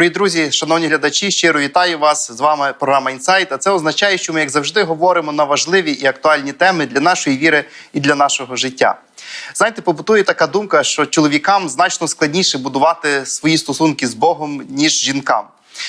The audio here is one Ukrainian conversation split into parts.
Дорогі друзі, шановні глядачі, щиро вітаю вас. З вами програма Інсайт. А це означає, що ми, як завжди, говоримо на важливі і актуальні теми для нашої віри і для нашого життя. Знаєте, побутує така думка, що чоловікам значно складніше будувати свої стосунки з Богом, ніж жінкам.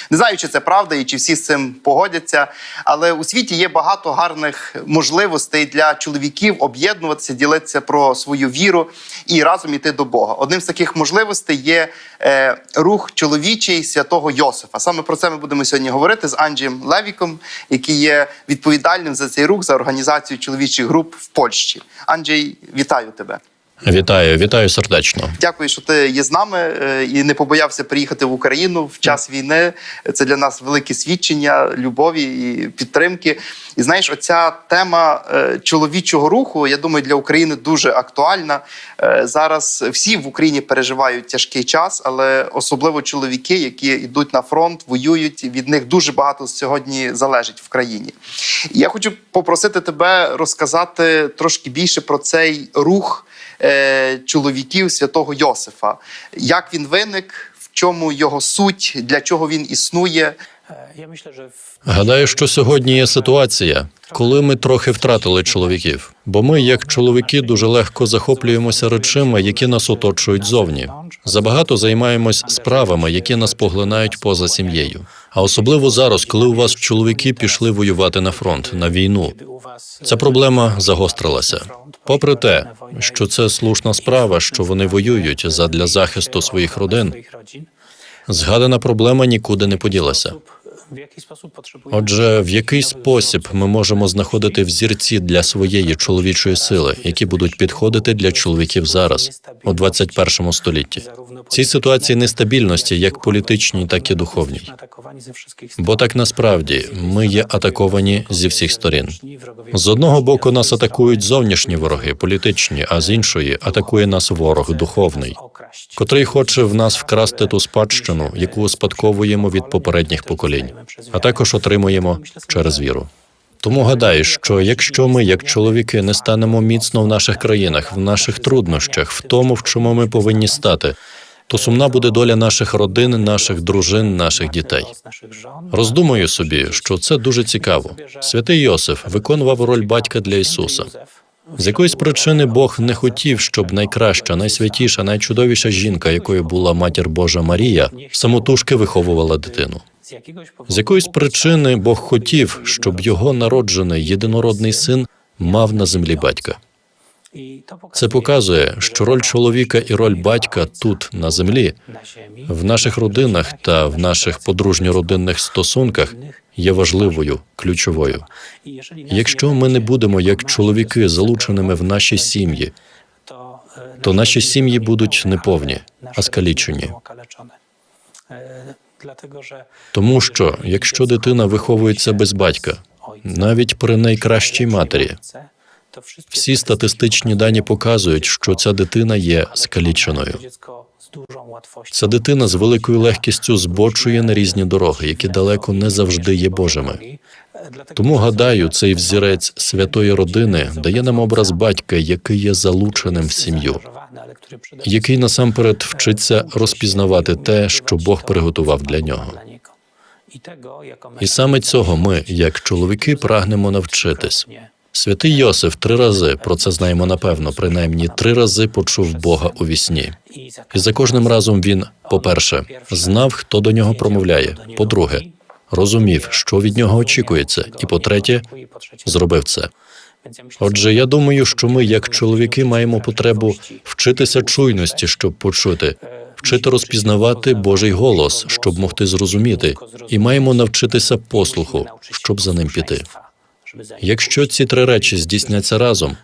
Не знаю, чи це правда і чи всі з цим погодяться, але у світі є багато гарних можливостей для чоловіків об'єднуватися, ділитися про свою віру і разом іти до Бога. Одним з таких можливостей є е, рух чоловічий святого Йосифа. Саме про це ми будемо сьогодні говорити з Анджієм Левіком, який є відповідальним за цей рух за організацію чоловічих груп в Польщі. Анджій, вітаю тебе. Вітаю, вітаю сердечно. Дякую, що ти є з нами е, і не побоявся приїхати в Україну в час війни. Це для нас велике свідчення любові і підтримки. І знаєш, оця тема е, чоловічого руху, я думаю, для України дуже актуальна. Е, Зараз всі в Україні переживають тяжкий час, але особливо чоловіки, які йдуть на фронт, воюють. Від них дуже багато сьогодні залежить в країні. Я хочу попросити тебе розказати трошки більше про цей рух е, чоловіків святого Йосифа. Як він виник, в чому його суть, для чого він існує. Гадаю, що сьогодні є ситуація, коли ми трохи втратили чоловіків. Бо ми, як чоловіки, дуже легко захоплюємося речами, які нас оточують зовні. Забагато займаємось справами, які нас поглинають поза сім'єю. А особливо зараз, коли у вас чоловіки пішли воювати на фронт на війну. Ця проблема загострилася. Попри те, що це слушна справа, що вони воюють задля захисту своїх родин, згадана проблема нікуди не поділася. Отже, в який спосіб ми можемо знаходити взірці для своєї чоловічої сили, які будуть підходити для чоловіків зараз, у 21 столітті? Цій ситуації нестабільності, як політичній, так і духовній. Бо так насправді ми є атаковані зі всіх сторін. З одного боку нас атакують зовнішні вороги, політичні, а з іншої атакує нас ворог духовний, котрий хоче в нас вкрасти ту спадщину, яку успадковуємо від попередніх поколінь, а також отримуємо через віру. Тому гадаю, що якщо ми, як чоловіки, не станемо міцно в наших країнах, в наших труднощах, в тому, в чому ми повинні стати, то сумна буде доля наших родин, наших дружин, наших дітей. Роздумую собі, що це дуже цікаво. Святий Йосиф виконував роль батька для Ісуса. З якоїсь причини Бог не хотів, щоб найкраща, найсвятіша, найчудовіша жінка, якою була матір Божа Марія, самотужки виховувала дитину. З якоїсь причини Бог хотів, щоб його народжений єдинородний син мав на землі батька. Це показує, що роль чоловіка і роль батька тут, на землі, в наших родинах та в наших подружньо-родинних стосунках є важливою, ключовою. Якщо ми не будемо як чоловіки залученими в наші сім'ї, то наші сім'ї будуть неповні, а скалічені. Тому що якщо дитина виховується без батька, навіть при найкращій матері, всі статистичні дані показують, що ця дитина є скаліченою. Ця дитина з великою легкістю збочує на різні дороги, які далеко не завжди є Божими. Тому гадаю, цей взірець святої родини дає нам образ батька, який є залученим в сім'ю, який насамперед вчиться розпізнавати те, що Бог приготував для нього. І саме цього ми, як чоловіки, прагнемо навчитись. Святий Йосиф три рази про це знаємо напевно, принаймні три рази почув Бога у вісні. І за кожним разом він, по-перше, знав, хто до нього промовляє. По-друге, розумів, що від нього очікується, і по-третє, зробив це. Отже, я думаю, що ми, як чоловіки, маємо потребу вчитися чуйності, щоб почути, вчити розпізнавати Божий голос, щоб могти зрозуміти, і маємо навчитися послуху, щоб за ним піти. Якщо ці три речі здійсняться разом,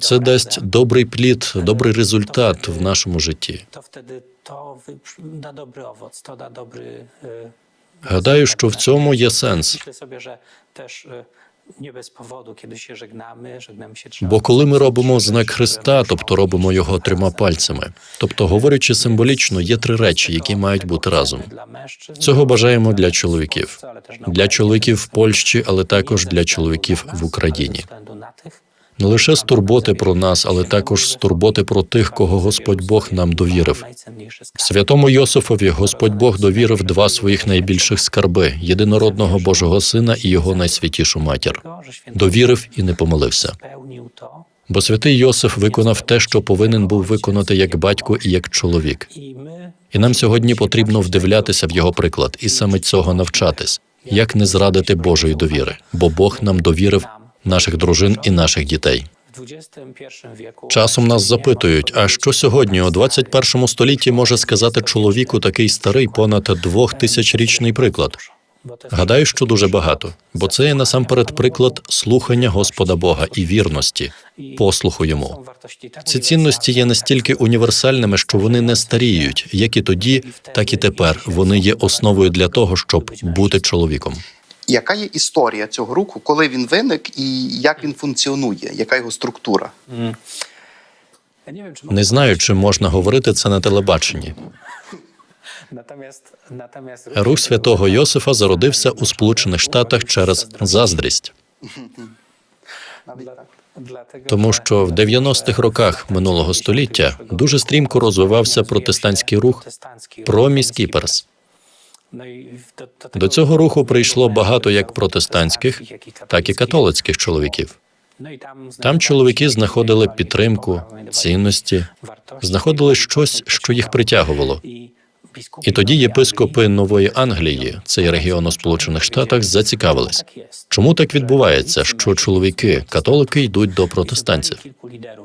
це дасть добрий плід, добрий результат в нашому житті. wtedy to wy- da dobry owoc, to da dobry. e, Гадаю, що в цьому є сенс. E. Бо коли ми робимо знак Христа, тобто робимо його трьома пальцями, тобто, говорячи символічно, є три речі, які мають бути разом. Цього бажаємо для чоловіків, для чоловіків в Польщі, але також для чоловіків в Україні. Не лише з турботи про нас, але також з турботи про тих, кого Господь Бог нам довірив. Святому Йосифові Господь Бог довірив два своїх найбільших скарби єдинородного Божого Сина і його найсвятішу матір. Довірив і не помилився. Бо святий Йосиф виконав те, що повинен був виконати як батько і як чоловік. І нам сьогодні потрібно вдивлятися в його приклад і саме цього навчатись, як не зрадити Божої довіри, бо Бог нам довірив наших дружин і наших дітей. Часом нас запитують, а що сьогодні, у 21 столітті, може сказати чоловіку такий старий, понад двохтисячрічний приклад? Гадаю, що дуже багато, бо це є насамперед приклад слухання Господа Бога і вірності, послуху йому. Ці цінності є настільки універсальними, що вони не старіють, як і тоді, так і тепер. Вони є основою для того, щоб бути чоловіком. Яка є історія цього руху, коли він виник і як він функціонує, яка його структура? Не знаю, чи можна говорити це на телебаченні. Рух святого Йосифа зародився у Сполучених Штатах через заздрість, тому що в 90-х роках минулого століття дуже стрімко розвивався протестантський рух «Проміс Кіперс». До цього руху прийшло багато як протестантських, так і католицьких чоловіків. Там чоловіки знаходили підтримку, цінності, знаходили щось, що їх притягувало. І тоді єпископи Нової Англії, цей регіон у Сполучених Штатах, зацікавились. Чому так відбувається, що чоловіки, католики йдуть до протестантів?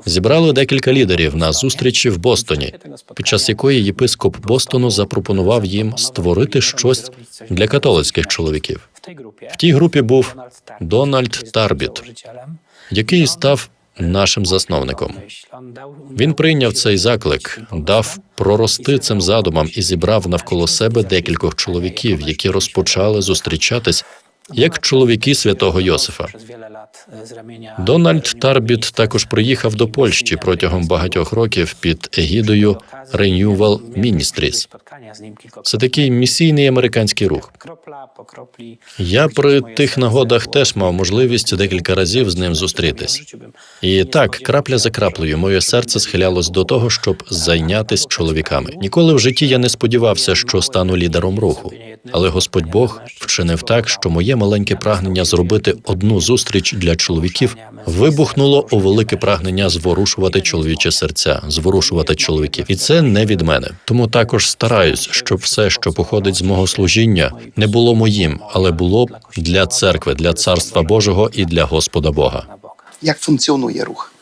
Зібрали декілька лідерів на зустрічі в Бостоні, під час якої єпископ Бостону запропонував їм створити щось для католицьких чоловіків. В тій групі був Дональд Тарбіт, який став нашим засновником. Він прийняв цей заклик, дав прорости цим задумам і зібрав навколо себе декількох чоловіків, які розпочали зустрічатись як чоловіки святого Йосифа. Дональд Тарбіт також приїхав до Польщі протягом багатьох років під егідою Renewal Ministries. Це такий місійний американський рух. Я при тих нагодах теж мав можливість декілька разів з ним зустрітись. І так, крапля за краплею, моє серце схилялось до того, щоб зайнятися чоловіками. Ніколи в житті я не сподівався, що стану лідером руху. Але Господь Бог вчинив так, що моє маленьке прагнення зробити одну зустріч для чоловіків вибухнуло у велике прагнення зворушувати чоловіче серця, зворушувати чоловіків, і це не від мене. Тому також стараюсь, щоб все, що походить з мого служіння, не було моїм, але було б для церкви, для царства Божого і для Господа Бога. Як функціонує рух?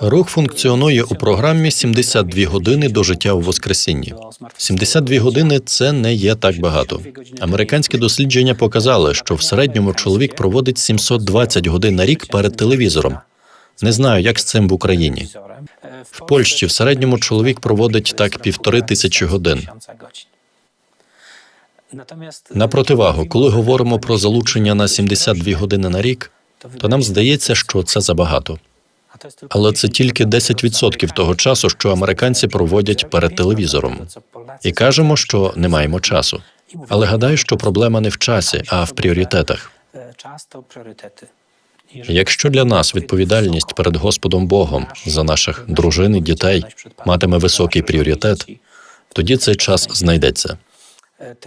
Рух функціонує у програмі 72 години до життя у Воскресінні. 72 години це не є так багато. Американські дослідження показали, що в середньому чоловік проводить 720 годин на рік перед телевізором. Не знаю, як з цим в Україні. В Польщі в середньому чоловік проводить так півтори тисячі годин. На противагу, коли говоримо про залучення на 72 години на рік, то нам здається, що це забагато. Але це тільки 10% того часу, що американці проводять перед телевізором. І кажемо, що не маємо часу. Але гадаю, що проблема не в часі, а в пріоритетах. Якщо для нас відповідальність перед Господом Богом за наших дружин і дітей матиме високий пріоритет, тоді цей час знайдеться.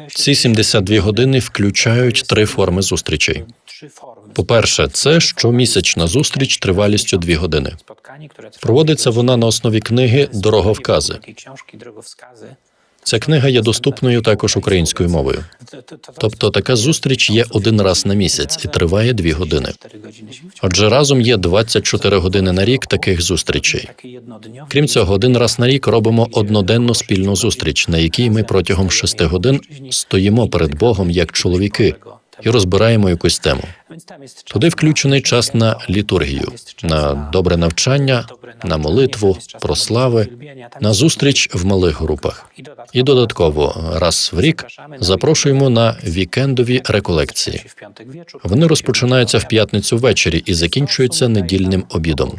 Ці 72 години включають три форми зустрічей. По-перше, це щомісячна зустріч тривалістю 2 години. Проводиться вона на основі книги Дороговкази. Ця книга є доступною також українською мовою. Тобто така зустріч є один раз на місяць і триває 2 години. Отже, разом є 24 години на рік таких зустрічей. Крім цього, один раз на рік робимо одноденну спільну зустріч, на якій ми протягом 6 годин стоїмо перед Богом як чоловіки і розбираємо якусь тему. Туди включений час на літургію, на добре навчання, на молитву, прослави, на зустріч в малих групах. І додатково раз в рік запрошуємо на вікендові реколекції. Вони розпочинаються в п'ятницю ввечері і закінчуються недільним обідом.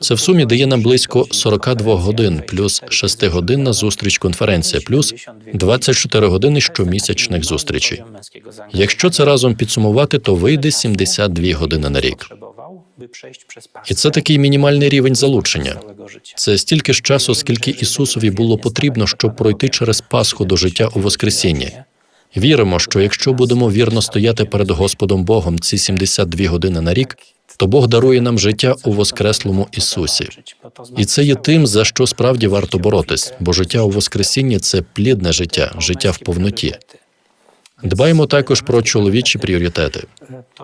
Це в сумі дає нам близько 42 годин, плюс 6 годин на зустріч конференція, плюс 24 години щомісячних зустрічей. Якщо це разом підсумувати, то вийде 72 години на рік. І це такий мінімальний рівень залучення. Це стільки ж часу, скільки Ісусові було потрібно, щоб пройти через Пасху до життя у Воскресінні. Віримо, що якщо будемо вірно стояти перед Господом Богом ці 72 години на рік, то Бог дарує нам життя у Воскреслому Ісусі. І це є тим, за що справді варто боротись, бо життя у Воскресінні це плідне життя, життя в повноті. Дбаємо також про чоловічі пріоритети.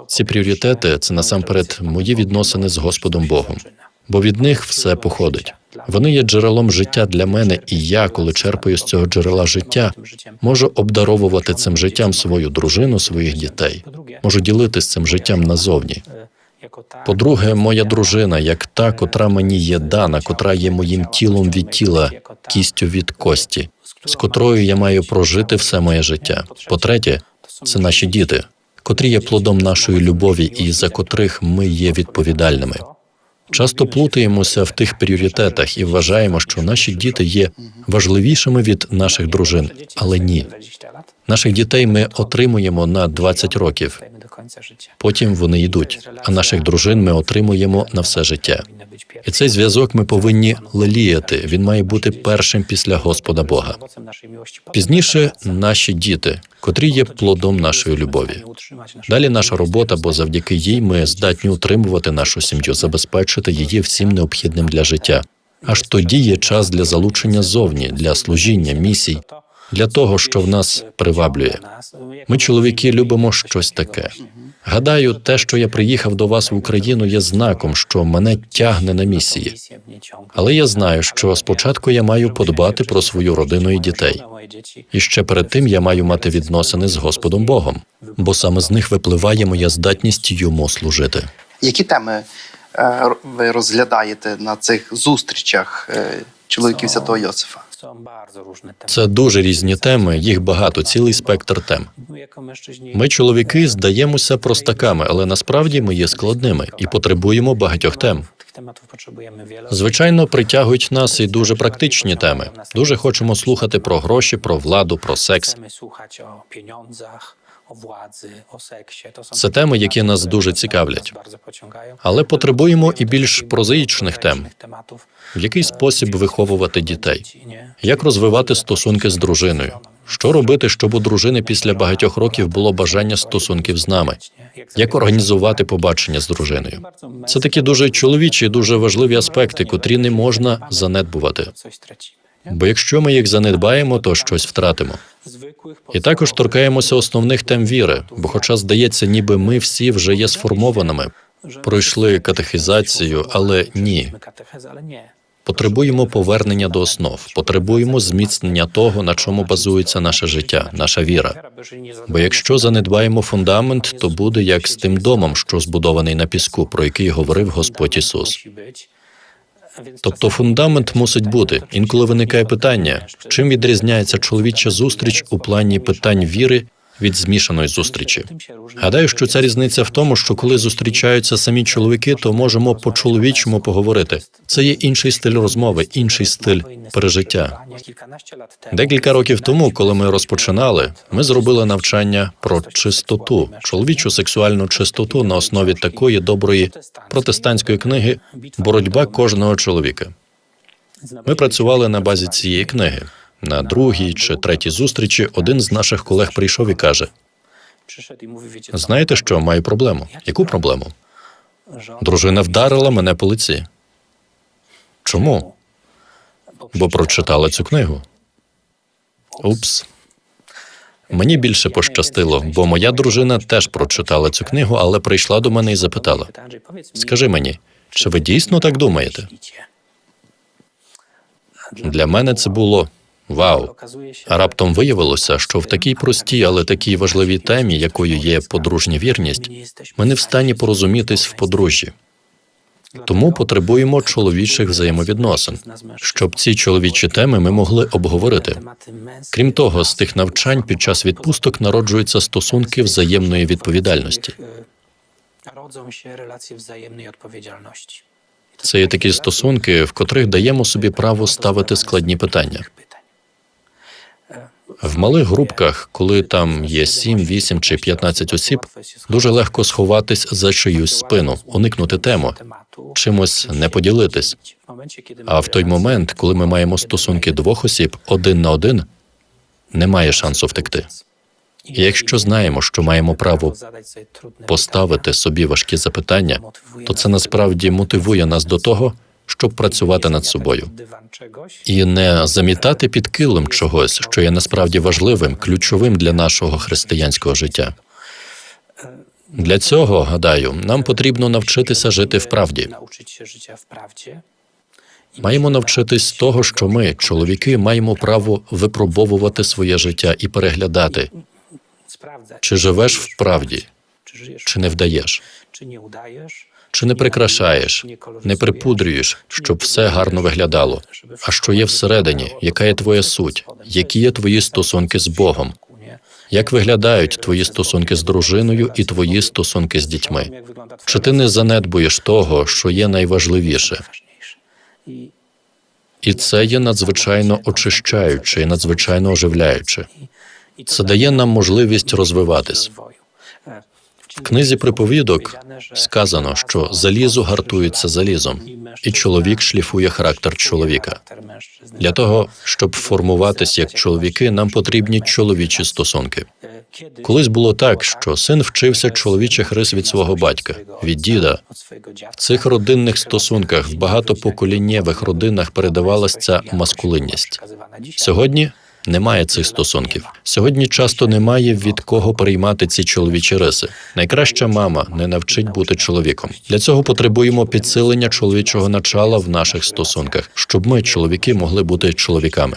Ці пріоритети це насамперед мої відносини з Господом Богом, бо від них все походить. Вони є джерелом життя для мене, і я, коли черпаю з цього джерела життя, можу обдаровувати цим життям свою дружину, своїх дітей. Можу ділитись цим життям назовні. По-друге, моя дружина, як та, котра мені є дана, котра є моїм тілом від тіла, кістю від кості, з котрою я маю прожити все моє життя. По-третє, це наші діти, котрі є плодом нашої любові і за котрих ми є відповідальними. Часто плутаємося в тих пріоритетах і вважаємо, що наші діти є важливішими від наших дружин, але ні. Наших дітей ми отримуємо на 20 років. Потім вони йдуть, а наших дружин ми отримуємо на все життя. І цей зв'язок ми повинні леліяти. Він має бути першим після Господа Бога. Пізніше наші діти, котрі є плодом нашої любові. Далі наша робота, бо завдяки їй ми здатні утримувати нашу сім'ю, забезпечити її всім необхідним для життя. Аж тоді є час для залучення зовні, для служіння, місій, для того, що в нас приваблює. Ми, чоловіки, любимо щось таке. Гадаю, те, що я приїхав до вас в Україну, є знаком, що мене тягне на місії. Але я знаю, що спочатку я маю подбати про свою родину і дітей. І ще перед тим я маю мати відносини з Господом Богом, бо саме з них випливає моя здатність йому служити. Які теми е, ви розглядаєте на цих зустрічах е, чоловіків святого Йосифа? Це дуже різні теми, їх багато, цілий спектр тем. Mężczyźni Ми, чоловіки, здаємося простаками, але насправді ми є складними і потребуємо багатьох тем. Звичайно, притягують нас і дуже практичні теми. Дуже хочемо слухати про гроші, про владу, про секс. Це теми, які нас дуже цікавлять. Але потребуємо і більш прозаїчних тем. В який спосіб виховувати дітей? Як розвивати стосунки з дружиною? Що робити, щоб у дружини після багатьох років було бажання стосунків з нами? Як організувати побачення з дружиною? Це такі дуже чоловічі, дуже важливі аспекти, котрі не можна занедбувати. Бо якщо ми їх занедбаємо, то щось втратимо. І також торкаємося основних тем віри, бо, хоча здається, ніби ми всі вже є сформованими, пройшли катехізацію, але ні. Потребуємо повернення до основ, потребуємо зміцнення того, на чому базується наше життя, наша віра. Бо якщо занедбаємо фундамент, то буде як з тим домом, що збудований на піску, про який говорив Господь Ісус. Тобто фундамент мусить бути. Інколи виникає питання, чим відрізняється чоловіча зустріч у плані питань віри від змішаної зустрічі. Гадаю, що ця різниця в тому, що коли зустрічаються самі чоловіки, то можемо по-чоловічому поговорити. Це є інший стиль розмови, інший стиль пережиття. Декілька років тому, коли ми розпочинали, ми зробили навчання про чистоту, чоловічу сексуальну чистоту на основі такої доброї протестантської книги Боротьба кожного чоловіка. Ми працювали на базі цієї книги. На другій чи третій зустрічі один з наших колег прийшов і каже: Знаєте що, маю проблему. Яку проблему? Дружина вдарила мене по лиці. Чому? Бо прочитала цю книгу. Упс. Мені більше пощастило, бо моя дружина теж прочитала цю книгу, але прийшла до мене і запитала: Скажи мені, чи ви дійсно так думаєте? Для мене це було вау. А раптом виявилося, що в такій простій, але такій важливій темі, якою є подружня вірність, ми не в стані порозумітись в подружжі. Тому потребуємо чоловічих взаємовідносин, щоб ці чоловічі теми ми могли обговорити. Крім того, з тих навчань під час відпусток народжуються стосунки взаємної відповідальності. Це є такі стосунки, в котрих даємо собі право ставити складні питання. В малих групках, коли там є 7, 8 чи 15 осіб, дуже легко сховатись за чиюсь спину, уникнути тему, чимось не поділитись. А в той момент, коли ми маємо стосунки двох осіб один на один, немає шансу втекти. Якщо знаємо, що маємо право поставити собі важкі запитання, то це насправді мотивує нас до того, щоб працювати над собою. І не замітати під килим чогось, що є насправді важливим, ключовим для нашого християнського життя. Для цього, гадаю, нам потрібно навчитися жити в правді. Маємо навчитись того, що ми, чоловіки, маємо право випробовувати своє життя і переглядати, чи живеш в правді, чи не вдаєш, чи не прикрашаєш, не припудрюєш, щоб все гарно виглядало. А що є всередині, яка є твоя суть, які є твої стосунки з Богом, як виглядають твої стосунки з дружиною і твої стосунки з дітьми? Чи ти не занедбуєш того, що є найважливіше? І це є надзвичайно очищаюче і надзвичайно оживляюче. Це дає нам можливість розвиватись. В книзі приповідок сказано, що залізо гартується залізом, і чоловік шліфує характер чоловіка. Для того, щоб формуватись як чоловіки, нам потрібні чоловічі стосунки. Колись було так, що син вчився чоловічих рис від свого батька, від діда. В цих родинних стосунках в багатопоколіннєвих родинах передавалася ця маскулинність. Сьогодні немає цих стосунків. Сьогодні часто немає від кого переймати ці чоловічі риси. Найкраща мама не навчить бути чоловіком. Для цього потребуємо підсилення чоловічого начала в наших стосунках, щоб ми, чоловіки, могли бути чоловіками.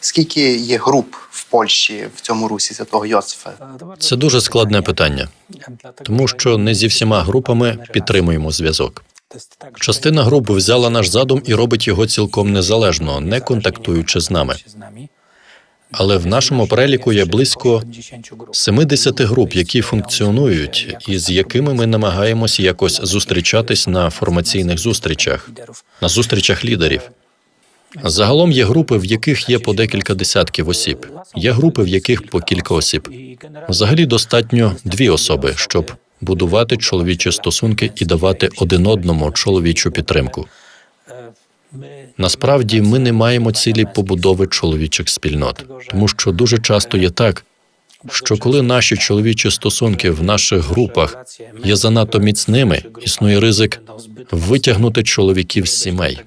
Скільки є груп в Польщі в цьому русі святого Йосифа? Це дуже складне питання, тому що не зі всіма групами підтримуємо зв'язок. Частина груп взяла наш задум і робить його цілком незалежно, не контактуючи з нами. Але в нашому переліку є близько 70 груп, які функціонують, і з якими ми намагаємося якось зустрічатись на формаційних зустрічах, на зустрічах лідерів. Загалом є групи, в яких є по декілька десятків осіб. Є групи, в яких по кілька осіб. Взагалі достатньо дві особи, щоб будувати чоловічі стосунки і давати один одному чоловічу підтримку. Насправді ми не маємо цілі побудови чоловічих спільнот, тому що дуже часто є так, що коли наші чоловічі стосунки в наших групах є занадто міцними, існує ризик витягнути чоловіків з сімей.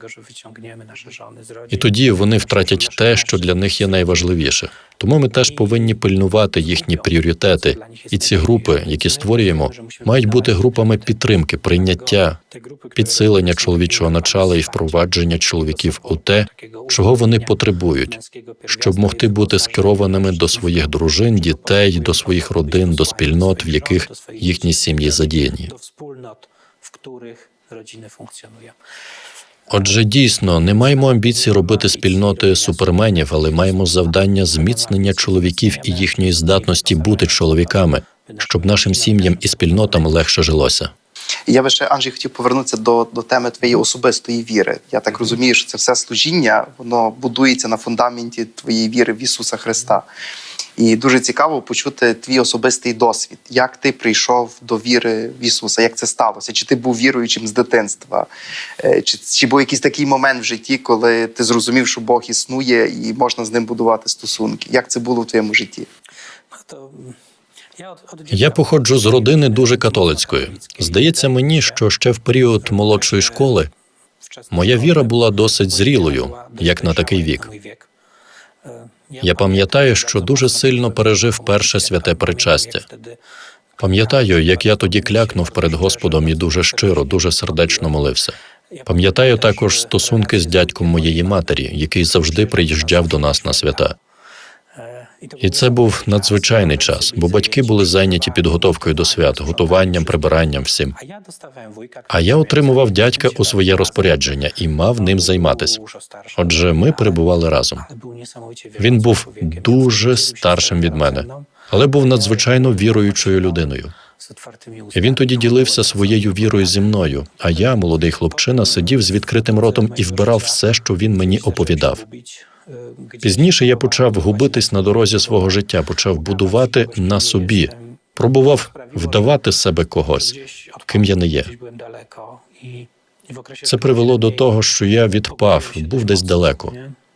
І тоді вони втратять те, що для них є найважливіше. Тому ми теж повинні пильнувати їхні пріоритети, і ці групи, які створюємо, мають бути групами підтримки, прийняття, підсилення чоловічого начала і впровадження чоловіків у те, чого вони потребують, щоб могти бути скерованими до своїх дружин, дітей, до своїх родин, до спільнот, в яких їхні сім'ї задіяні. w których rodziny funkcjonują. Отже, дійсно, не маємо амбіції робити спільноти суперменів, але маємо завдання зміцнення чоловіків і їхньої здатності бути чоловіками, щоб нашим сім'ям і спільнотам легше жилося. Я би ще Анджій хотів повернутися до, до теми твоєї особистої віри. Я так розумію, що це все служіння, воно будується на фундаменті твоєї віри в Ісуса Христа. І дуже цікаво почути твій особистий досвід, як ти прийшов до віри в Ісуса, як це сталося? Чи ти був віруючим з дитинства? Е, Чи, чи був якийсь такий момент в житті, коли ти зрозумів, що Бог існує і можна з ним будувати стосунки? Як це було в твоєму житті? Я походжу з родини дуже католицької. Здається мені, що ще в період молодшої школи моя віра була досить зрілою, як на такий вік. Я пам'ятаю, що дуже сильно пережив перше святе причастя. Пам'ятаю, як я тоді клякнув перед Господом і дуже щиро, дуже сердечно молився. Пам'ятаю також стосунки з дядьком моєї матері, який завжди приїжджав до нас на свята. І це був надзвичайний час, бо батьки були зайняті підготовкою до свят, готуванням, прибиранням всім. А я отримував дядька у своє розпорядження і мав ним займатися. Отже, ми перебували разом. Він був дуже старшим від мене, але був надзвичайно віруючою людиною. І він тоді ділився своєю вірою зі мною. А я, молодий хлопчина, сидів з відкритим ротом і вбирав все, що він мені оповідав. Пізніше я почав губитись на дорозі свого життя, почав будувати на собі, пробував вдавати себе когось, ким я не є. Це привело до того, що я відпав, був десь далеко.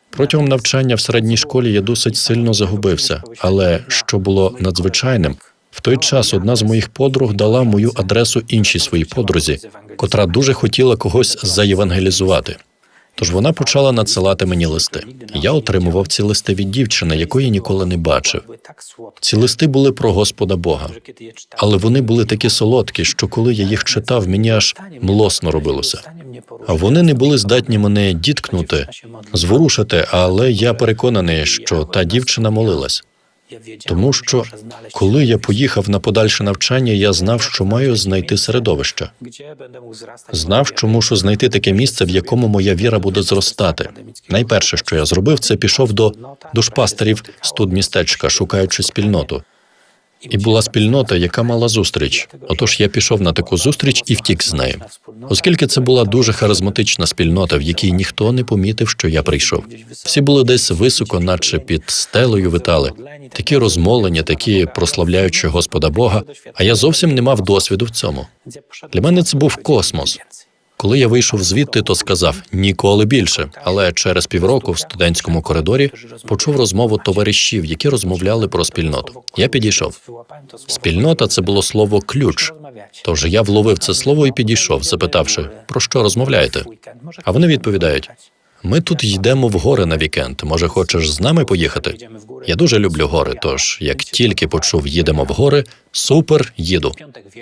Протягом навчання в середній школі я досить сильно загубився, але що було надзвичайним, в той час одна з моїх подруг дала мою адресу іншій своїй подрузі, котра дуже хотіла когось заєвангелізувати. Тож вона почала надсилати мені листи. Я отримував ці листи від дівчини, якої ніколи не бачив. Ці листи були про Господа Бога, але вони були такі солодкі, що коли я їх читав, мені аж млосно робилося. А вони не були здатні мене діткнути, зворушити, але я переконаний, що та дівчина молилась. Тому що коли я поїхав на подальше навчання, я знав, що маю знайти середовище. Знав, що мушу знайти таке місце, в якому моя віра буде зростати. Найперше, що я зробив, це пішов до душпастерів студмістечка, шукаючи спільноту. І була спільнота, яка мала зустріч. Отож я пішов на таку зустріч і втік з нею. Оскільки це була дуже харизматична спільнота, в якій ніхто не помітив, що я прийшов. Всі були десь високо, наче під стелею витали, такі розмолені, такі прославляючи Господа Бога. А я зовсім не мав досвіду в цьому. Для мене це був космос. Коли я вийшов звідти, то сказав ніколи більше. Але через півроку в студентському коридорі почув розмову товаришів, які розмовляли про спільноту. Я підійшов. Спільнота це було слово ключ. Тож я вловив це слово і підійшов, запитавши, про що розмовляєте. А вони відповідають: ми тут йдемо в гори на вікенд. Може, хочеш з нами поїхати? Я дуже люблю гори. Тож, як тільки почув їдемо в гори, супер, їду.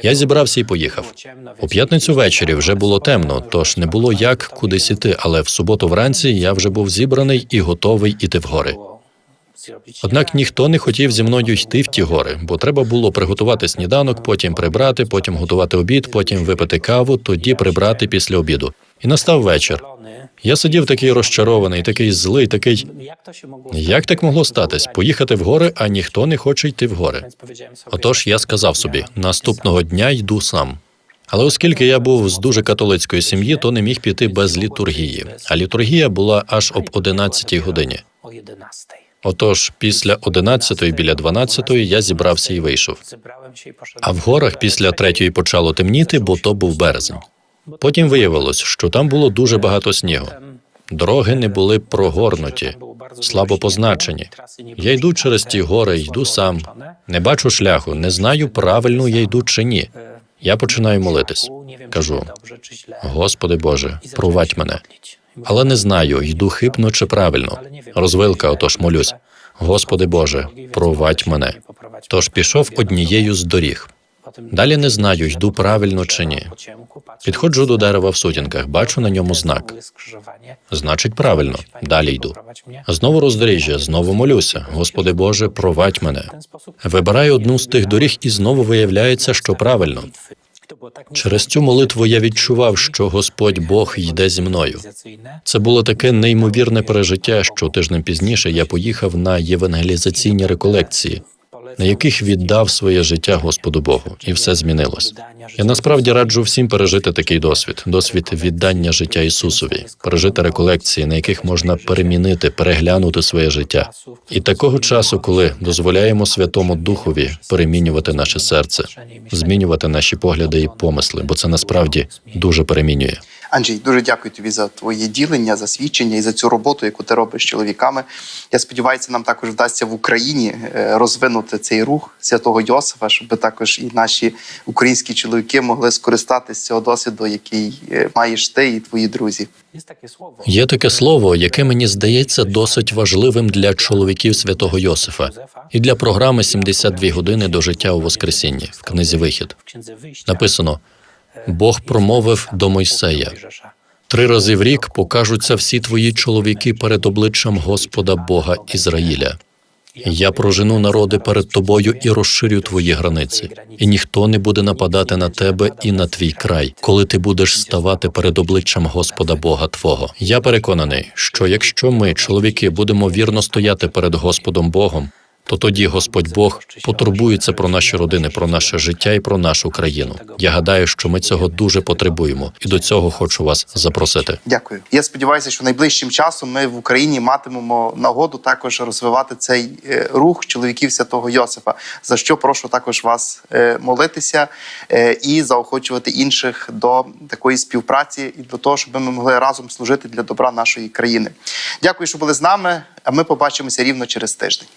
Я зібрався і поїхав. У п'ятницю ввечері вже було темно, тож не було як кудись іти. Але в суботу вранці я вже був зібраний і готовий іти в гори. Однак ніхто не хотів зі мною йти в ті гори, бо треба було приготувати сніданок, потім прибрати, потім готувати обід, потім випити каву, тоді прибрати після обіду. І настав вечір. Я сидів такий розчарований, такий злий, такий. Як так могло статись? Поїхати в гори, а ніхто не хоче йти в гори. Отож я сказав собі: наступного дня йду сам. Але оскільки я був з дуже католицької сім'ї, то не міг піти без літургії. А літургія була аж об 11 годині. Отож, після 11 біля 12 я зібрався і вийшов. А в горах після третьої почало темніти, бо то був березень. Потім виявилось, що там було дуже багато снігу. Дороги не були прогорнуті, слабо позначені. Я йду через ті гори, йду сам. Не бачу шляху, не знаю, правильно я йду чи ні. Я починаю молитись. Кажу: Господи Боже, провадь мене. Але не знаю, йду хибно чи правильно. Розвилка, отож молюсь. Господи Боже, провадь мене. Тож пішов однією з доріг. Далі не знаю, йду правильно чи ні. Підходжу до дерева в сутінках, бачу на ньому знак. Значить, правильно. Далі йду. Знову роздоріжжя, знову молюся. Господи Боже, провадь мене. Вибираю одну з тих доріг, і знову виявляється, що правильно. Через цю молитву я відчував, що Господь Бог йде зі мною. Це було таке неймовірне пережиття, що тижнем пізніше я поїхав на євангелізаційні реколекції, на яких віддав своє життя Господу Богу, і все змінилось. Я насправді раджу всім пережити такий досвід: досвід віддання життя Ісусові, пережити реколекції, на яких можна перемінити, переглянути своє життя. І такого часу, коли дозволяємо Святому Духові перемінювати наше серце, змінювати наші погляди і помисли, бо це насправді дуже перемінює. Анджій, дуже дякую тобі за твоє ділення, за свідчення і за цю роботу, яку ти робиш з чоловіками. Я сподіваюся, нам також вдасться в Україні е, розвинути цей рух святого Йосифа, щоб також і наші українські чоловіки могли скористатися цього досвіду, який е, маєш ти і твої друзі. Є таке слово, яке мені здається досить важливим для чоловіків святого Йосифа і для програми «72 години до життя у Воскресінні в книзі Вихід. Написано: Бог промовив до Мойсея. Три рази в рік покажуться всі твої чоловіки перед обличчям Господа Бога Ізраїля. Я прожену народи перед тобою і розширю твої границі, і ніхто не буде нападати на тебе і на твій край, коли ти будеш ставати перед обличчям Господа Бога Твого. Я переконаний, що якщо ми, чоловіки, будемо вірно стояти перед Господом Богом, то тоді Господь Бог потурбується про наші родини, про наше життя і про нашу країну. Я гадаю, що ми цього дуже потребуємо, і до цього хочу вас запросити. Дякую. Я сподіваюся, що найближчим часом ми в Україні матимемо нагоду також розвивати цей е, рух чоловіків святого Йосифа. За що прошу також вас е, молитися е, і заохочувати інших до такої співпраці і до того, щоб ми могли разом служити для добра нашої країни. Дякую, що були з нами. А ми побачимося рівно через тиждень.